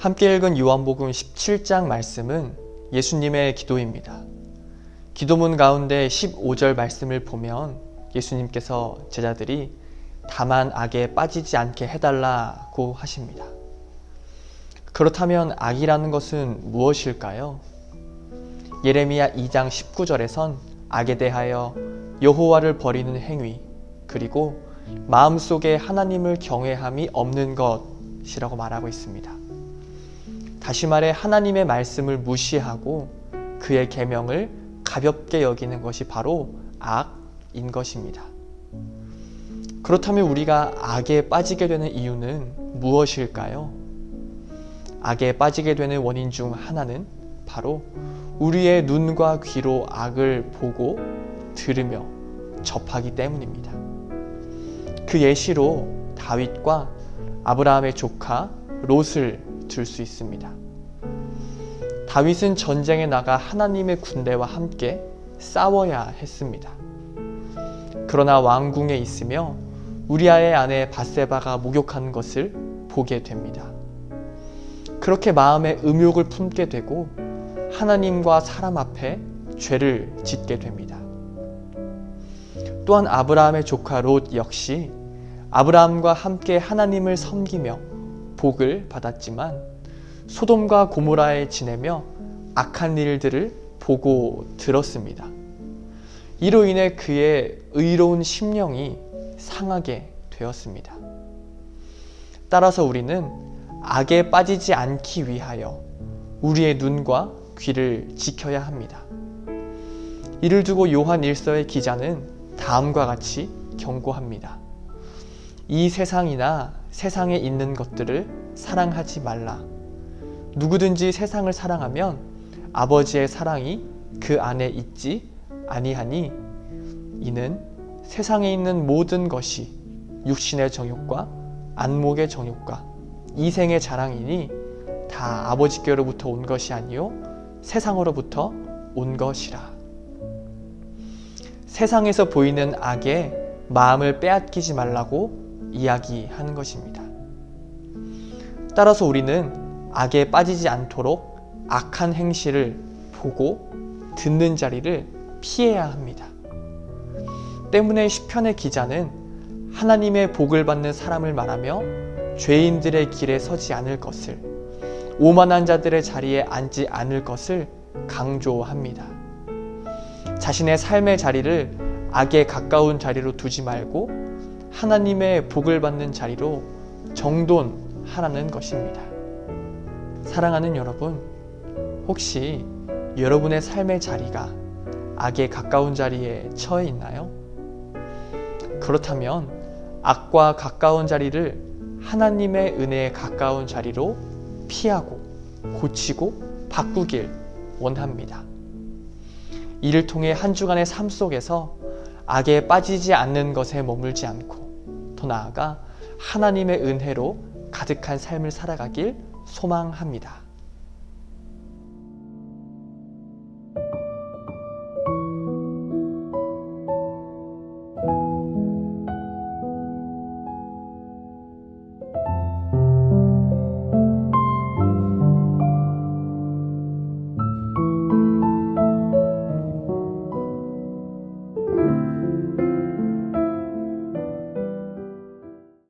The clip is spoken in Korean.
함께 읽은 요한복음 17장 말씀은 예수님의 기도입니다. 기도문 가운데 15절 말씀을 보면 예수님께서 제자들이 다만 악에 빠지지 않게 해달라고 하십니다. 그렇다면 악이라는 것은 무엇일까요? 예레미야 2장 19절에선 악에 대하여 여호와를 버리는 행위 그리고 마음속에 하나님을 경외함이 없는 것이라고 말하고 있습니다. 다시 말해 하나님의 말씀을 무시하고 그의 계명을 가볍게 여기는 것이 바로 악인 것입니다. 그렇다면 우리가 악에 빠지게 되는 이유는 무엇일까요? 악에 빠지게 되는 원인 중 하나는 바로 우리의 눈과 귀로 악을 보고 들으며 접하기 때문입니다. 그 예시로 다윗과 아브라함의 조카 롯을 들 수 있습니다. 다윗은 전쟁에 나가 하나님의 군대와 함께 싸워야 했습니다. 그러나 왕궁에 있으며 우리아의 아내 바세바가 목욕하는 것을 보게 됩니다. 그렇게 마음에 음욕을 품게 되고 하나님과 사람 앞에 죄를 짓게 됩니다. 또한 아브라함의 조카 롯 역시 아브라함과 함께 하나님을 섬기며 복을 받았지만 소돔과 고모라에 지내며 악한 일들을 보고 들었습니다. 이로 인해 그의 의로운 심령이 상하게 되었습니다. 따라서 우리는 악에 빠지지 않기 위하여 우리의 눈과 귀를 지켜야 합니다. 이를 두고 요한 1서의 기자는 다음과 같이 경고합니다. 이 세상이나 세상에 있는 것들을 사랑하지 말라. 누구든지 세상을 사랑하면 아버지의 사랑이 그 안에 있지 아니하니 이는 세상에 있는 모든 것이 육신의 정욕과 안목의 정욕과 이생의 자랑이니 다 아버지께로부터 온 것이 아니요 세상으로부터 온 것이라. 세상에서 보이는 악에 마음을 빼앗기지 말라고 이야기하는 것입니다. 따라서 우리는 악에 빠지지 않도록 악한 행실을 보고 듣는 자리를 피해야 합니다. 때문에 시편의 기자는 하나님의 복을 받는 사람을 말하며 죄인들의 길에 서지 않을 것을 오만한 자들의 자리에 앉지 않을 것을 강조합니다. 자신의 삶의 자리를 악에 가까운 자리로 두지 말고 하나님의 복을 받는 자리로 정돈하라는 것입니다. 사랑하는 여러분, 혹시 여러분의 삶의 자리가 악에 가까운 자리에 처해 있나요? 그렇다면 악과 가까운 자리를 하나님의 은혜에 가까운 자리로 피하고 고치고 바꾸길 원합니다. 이를 통해 한 주간의 삶 속에서 악에 빠지지 않는 것에 머물지 않고 더 나아가 하나님의 은혜로 가득한 삶을 살아가길 소망합니다.